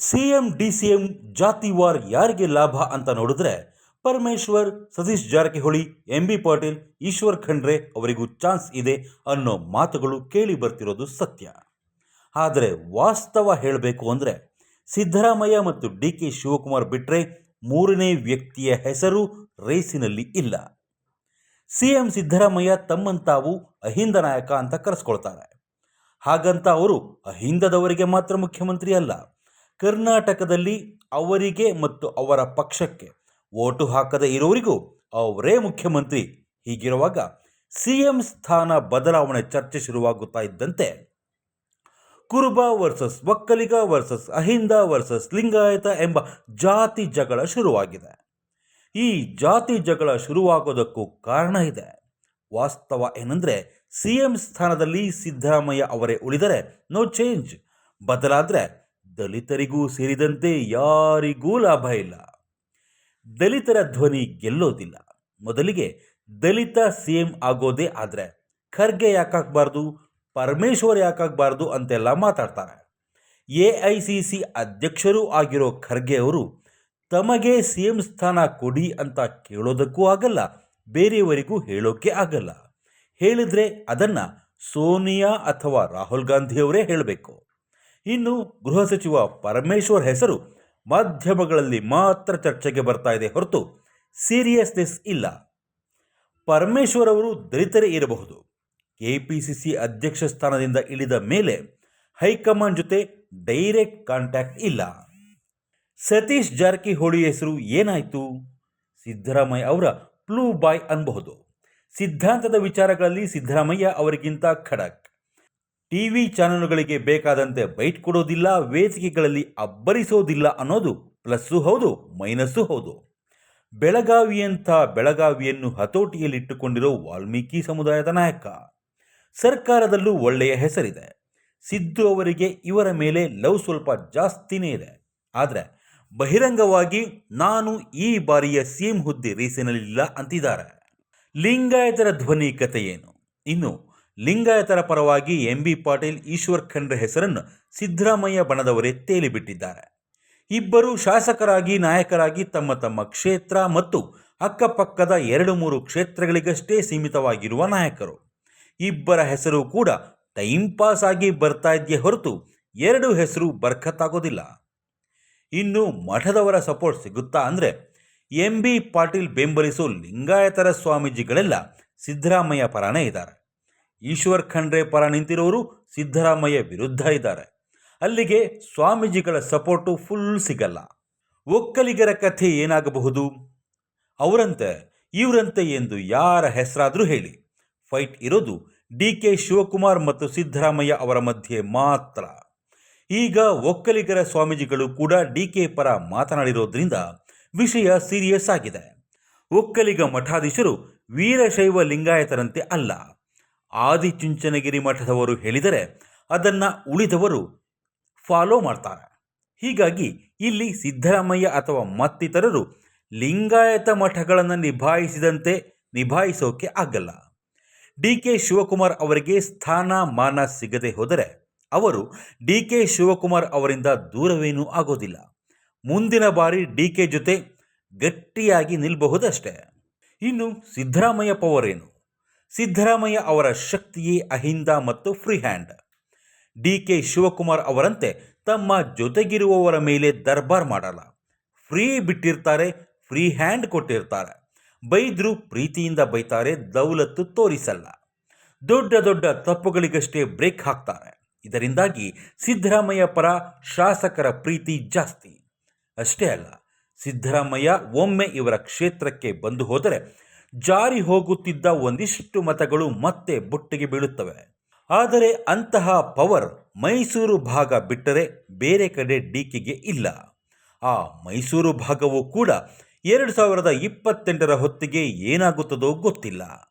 CM ಜಾತಿ ಜಾತಿವಾರ್ ಯಾರಿಗೆ ಲಾಭ ಅಂತ ನೋಡಿದ್ರೆ ಪರಮೇಶ್ವರ್, ಸತೀಶ್ ಜಾರಕಿಹೊಳಿ, ಎಂ ಬಿ ಪಾಟೀಲ್, ಈಶ್ವರ್ ಖಂಡ್ರೆ ಅವರಿಗೂ ಚಾನ್ಸ್ ಇದೆ ಅನ್ನೋ ಮಾತುಗಳು ಕೇಳಿ ಬರ್ತಿರೋದು ಸತ್ಯ. ಆದರೆ ವಾಸ್ತವ ಹೇಳಬೇಕು ಅಂದರೆ ಸಿದ್ದರಾಮಯ್ಯ ಮತ್ತು ಡಿ ಕೆ ಶಿವಕುಮಾರ್ ಬಿಟ್ಟರೆ ಮೂರನೇ ವ್ಯಕ್ತಿಯ ಹೆಸರು ರೇಸಿನಲ್ಲಿ ಇಲ್ಲ. ಸಿಎಂ ಸಿದ್ದರಾಮಯ್ಯ ತಮ್ಮಂತಾವು ಅಹಿಂದ ನಾಯಕ ಅಂತ ಕರೆಸ್ಕೊಳ್ತಾರೆ. ಹಾಗಂತ ಅವರು ಅಹಿಂದದವರಿಗೆ ಮಾತ್ರ ಮುಖ್ಯಮಂತ್ರಿ ಅಲ್ಲ ಕರ್ನಾಟಕದಲ್ಲಿ ಅವರಿಗೆ ಮತ್ತು ಅವರ ಪಕ್ಷಕ್ಕೆ ಓಟು ಹಾಕದೇ ಇರೋರಿಗೂ ಅವರೇ ಮುಖ್ಯಮಂತ್ರಿ. ಹೀಗಿರುವಾಗ ಸಿಎಂ ಸ್ಥಾನ ಬದಲಾವಣೆ ಚರ್ಚೆ ಶುರುವಾಗುತ್ತಾ ಇದ್ದಂತೆ Kuruba versus Vokkaliga versus Ahinda versus Lingayat ಎಂಬ ಜಾತಿ ಜಗಳ ಶುರುವಾಗಿದೆ. ಈ ಜಾತಿ ಜಗಳ ಶುರುವಾಗೋದಕ್ಕೂ ಕಾರಣ ಇದೆ. ವಾಸ್ತವ ಏನಂದರೆ ಸಿ ಎಂ ಸ್ಥಾನದಲ್ಲಿ ಸಿದ್ದರಾಮಯ್ಯ ಅವರೇ ಉಳಿದರೆ ನೋ ಚೇಂಜ್ ಬದಲಾದರೆ ದಲಿತರಿಗೂ ಸೇರಿದಂತೆ ಯಾರಿಗೂ ಲಾಭ ಇಲ್ಲ. ದಲಿತರ ಧ್ವನಿ ಗೆಲ್ಲೋದಿಲ್ಲ. ಮೊದಲಿಗೆ ದಲಿತ ಸಿ ಎಂ ಆಗೋದೇ ಆದರೆ ಖರ್ಗೆ ಯಾಕಾಗಬಾರ್ದು, ಪರಮೇಶ್ವರ್ ಯಾಕಾಗಬಾರ್ದು ಅಂತೆಲ್ಲ ಮಾತಾಡ್ತಾರೆ. ಎ ಐ ಸಿ ಸಿ ಅಧ್ಯಕ್ಷರೂ ಆಗಿರೋ ಖರ್ಗೆ ಅವರು, ತಮಗೆ ಸಿ ಎಂ ಸ್ಥಾನ ಕೊಡಿ ಅಂತ ಕೇಳೋದಕ್ಕೂ ಆಗಲ್ಲ, ಬೇರೆಯವರಿಗೂ ಹೇಳೋಕೆ ಆಗಲ್ಲ. ಹೇಳಿದರೆ ಅದನ್ನು ಸೋನಿಯಾ ಅಥವಾ ರಾಹುಲ್ ಗಾಂಧಿಯವರೇ ಹೇಳಬೇಕು. ಇನ್ನು ಗೃಹ ಸಚಿವ ಪರಮೇಶ್ವರ್ ಹೆಸರು ಮಾಧ್ಯಮಗಳಲ್ಲಿ ಮಾತ್ರ ಚರ್ಚೆಗೆ ಬರ್ತಾ ಇದೆ ಹೊರತು ಸೀರಿಯಸ್ನೆಸ್ ಇಲ್ಲ. ಪರಮೇಶ್ವರ್ ಅವರು ದಲಿತರೇ ಇರಬಹುದು. ಕೆಪಿಸಿಸಿ ಅಧ್ಯಕ್ಷ ಸ್ಥಾನದಿಂದ ಇಳಿದ ಮೇಲೆ ಹೈಕಮಾಂಡ್ ಜೊತೆ ಡೈರೆಕ್ಟ್ ಕಾಂಟ್ಯಾಕ್ಟ್ ಇಲ್ಲ. ಸತೀಶ್ ಜಾರಕಿಹೊಳಿ ಹೆಸರು ಏನಾಯಿತು? ಸಿದ್ದರಾಮಯ್ಯ ಅವರ ಪ್ಲೂ ಬಾಯ್ ಅನ್ಬಹುದು. ಸಿದ್ಧಾಂತದ ವಿಚಾರಗಳಲ್ಲಿ ಸಿದ್ದರಾಮಯ್ಯ ಅವರಿಗಿಂತ ಖಡಕ್. ಟಿವಿ ಚಾನಲ್ಗಳಿಗೆ ಬೇಕಾದಂತೆ ಬೈಟ್ ಕೊಡೋದಿಲ್ಲ, ವೇದಿಕೆಗಳಲ್ಲಿ ಅಬ್ಬರಿಸೋದಿಲ್ಲ ಅನ್ನೋದು ಪ್ಲಸ್ಸು ಹೌದು, ಮೈನಸ್ಸು ಹೌದು. ಬೆಳಗಾವಿಯಂಥ ಬೆಳಗಾವಿಯನ್ನು ಹತೋಟಿಯಲ್ಲಿಟ್ಟುಕೊಂಡಿರೋ ವಾಲ್ಮೀಕಿ ಸಮುದಾಯದ ನಾಯಕ. ಸರ್ಕಾರದಲ್ಲೂ ಒಳ್ಳೆಯ ಹೆಸರಿದೆ. ಸಿದ್ದು ಅವರಿಗೆ ಇವರ ಮೇಲೆ ಲವ್ ಸ್ವಲ್ಪ ಜಾಸ್ತಿನೇ ಇದೆ. ಆದರೆ ಬಹಿರಂಗವಾಗಿ ನಾನು ಈ ಬಾರಿಯ ಸಿಎಂ ಹುದ್ದೆ ರೀಸಿನಲ್ಲಿಲ್ಲ ಅಂತಿದ್ದಾರೆ. ಲಿಂಗಾಯತರ ಧ್ವನಿ ಕಥೆ ಏನು? ಇನ್ನು ಲಿಂಗಾಯತರ ಪರವಾಗಿ ಎಂ ಬಿ ಪಾಟೀಲ್ ಈಶ್ವರ್ ಖಂಡ್ರೆ ಹೆಸರನ್ನು ಸಿದ್ದರಾಮಯ್ಯ ಬಣದವರೇ ತೇಲಿಬಿಟ್ಟಿದ್ದಾರೆ. ಇಬ್ಬರು ಶಾಸಕರಾಗಿ, ನಾಯಕರಾಗಿ ತಮ್ಮ ತಮ್ಮ ಕ್ಷೇತ್ರ ಮತ್ತು ಅಕ್ಕಪಕ್ಕದ ಎರಡು ಮೂರು ಕ್ಷೇತ್ರಗಳಿಗಷ್ಟೇ ಸೀಮಿತವಾಗಿರುವ ನಾಯಕರು. ಇಬ್ಬರ ಹೆಸರು ಕೂಡ ಟೈಮ್ ಪಾಸ್ ಆಗಿ ಬರ್ತಾ ಇದೆಯೇ ಹೊರತು ಎರಡು ಹೆಸರು ಬರ್ಖತ್ತಾಗೋದಿಲ್ಲ ಇನ್ನು ಮಠದವರ ಸಪೋರ್ಟ್ ಸಿಗುತ್ತಾ ಅಂದರೆ ಎಂ ಬಿ ಪಾಟೀಲ್ ಬೆಂಬಲಿಸೋ ಲಿಂಗಾಯತರ ಸ್ವಾಮೀಜಿಗಳೆಲ್ಲ ಸಿದ್ದರಾಮಯ್ಯ ಪರಾನೇ ಇದ್ದಾರೆ. ಈಶ್ವರ್ ಖಂಡ್ರೆ ಪರ ನಿಂತಿರೋರು ಸಿದ್ದರಾಮಯ್ಯ ವಿರುದ್ಧ ಇದ್ದಾರೆ. ಅಲ್ಲಿಗೆ ಸ್ವಾಮೀಜಿಗಳ ಸಪೋರ್ಟು ಫುಲ್ ಸಿಗಲ್ಲ. ಒಕ್ಕಲಿಗರ ಕಥೆ ಏನಾಗಬಹುದು? ಅವರಂತೆ, ಇವರಂತೆ ಎಂದು ಯಾರ ಹೆಸರಾದರೂ ಹೇಳಿ. ಫೈಟ್ ಇರೋದು ಡಿ ಕೆ ಶಿವಕುಮಾರ್ ಮತ್ತು ಸಿದ್ದರಾಮಯ್ಯ ಅವರ ಮಧ್ಯೆ ಮಾತ್ರ. ಈಗ ಒಕ್ಕಲಿಗರ ಸ್ವಾಮೀಜಿಗಳು ಕೂಡ ಡಿ ಕೆ ಪರ ಮಾತನಾಡಿರೋದ್ರಿಂದ ವಿಷಯ ಸೀರಿಯಸ್ ಆಗಿದೆ. ಒಕ್ಕಲಿಗ ಮಠಾಧೀಶರು ವೀರಶೈವ ಲಿಂಗಾಯತರಂತೆ ಅಲ್ಲ. ಆದಿಚುಂಚನಗಿರಿ ಮಠದವರು ಹೇಳಿದರೆ ಅದನ್ನು ಉಳಿದವರು ಫಾಲೋ ಮಾಡ್ತಾರೆ. ಹೀಗಾಗಿ ಇಲ್ಲಿ ಸಿದ್ದರಾಮಯ್ಯ ಅಥವಾ ಮತ್ತಿತರರು ಲಿಂಗಾಯತ ಮಠಗಳನ್ನು ನಿಭಾಯಿಸಿದಂತೆ ನಿಭಾಯಿಸೋಕೆ ಆಗಲ್ಲ. ಡಿ ಕೆ ಶಿವಕುಮಾರ್ ಅವರಿಗೆ ಸ್ಥಾನ ಮಾನ ಸಿಗದೆ ಹೋದರೆ ಅವರು ಡಿ ಕೆ ಶಿವಕುಮಾರ್ ಅವರಿಂದ ದೂರವೇನೂ ಆಗೋದಿಲ್ಲ. ಮುಂದಿನ ಬಾರಿ ಡಿ ಕೆ ಜೊತೆ ಗಟ್ಟಿಯಾಗಿ ನಿಲ್ಲಬಹುದಷ್ಟೇ ಇನ್ನು ಸಿದ್ದರಾಮಯ್ಯ ಪವರ್ ಏನು ಸಿದ್ದರಾಮಯ್ಯ ಅವರ ಶಕ್ತಿಯೇ ಅಹಿಂದ ಮತ್ತು free hand D K Shivakumar ಅವರಂತೆ ತಮ್ಮ ಜೊತೆಗಿರುವವರ ಮೇಲೆ ದರ್ಬಾರ್ ಮಾಡಲ್ಲ. ಫ್ರೀ ಬಿಟ್ಟಿರ್ತಾರೆ, ಫ್ರೀ ಹ್ಯಾಂಡ್ ಕೊಟ್ಟಿರ್ತಾರೆ. ಬೈದ್ರು ಪ್ರೀತಿಯಿಂದ ಬೈತಾರೆ, ದೌಲತ್ತು ತೋರಿಸಲ್ಲ. ದೊಡ್ಡ ದೊಡ್ಡ ತಪ್ಪುಗಳಿಗಷ್ಟೇ ಬ್ರೇಕ್ ಹಾಕ್ತಾರೆ. ಇದರಿಂದಾಗಿ ಸಿದ್ದರಾಮಯ್ಯ ಪರ ಶಾಸಕರ ಪ್ರೀತಿ ಜಾಸ್ತಿ. ಅಷ್ಟೇ ಅಲ್ಲ, ಸಿದ್ದರಾಮಯ್ಯ ಒಮ್ಮೆ ಇವರ ಕ್ಷೇತ್ರಕ್ಕೆ ಬಂದು ಹೋದರೆ ಜಾರಿ ಹೋಗುತ್ತಿದ್ದ ಒಂದಿಷ್ಟು ಮತಗಳು ಮತ್ತೆ ಬುಟ್ಟಿಗೆ ಬೀಳುತ್ತವೆ. ಆದರೆ ಅಂತಹ ಪವರ್ ಮೈಸೂರು ಭಾಗ ಬಿಟ್ಟರೆ ಬೇರೆ ಕಡೆ ಡಿಕೆಗೆ ಇಲ್ಲ. ಆ ಮೈಸೂರು ಭಾಗವೂ ಕೂಡ ಎರಡು ಸಾವಿರದ ಇಪ್ಪತ್ತೆಂಟರ ಹೊತ್ತಿಗೆ ಏನಾಗುತ್ತದೋ ಗೊತ್ತಿಲ್ಲ.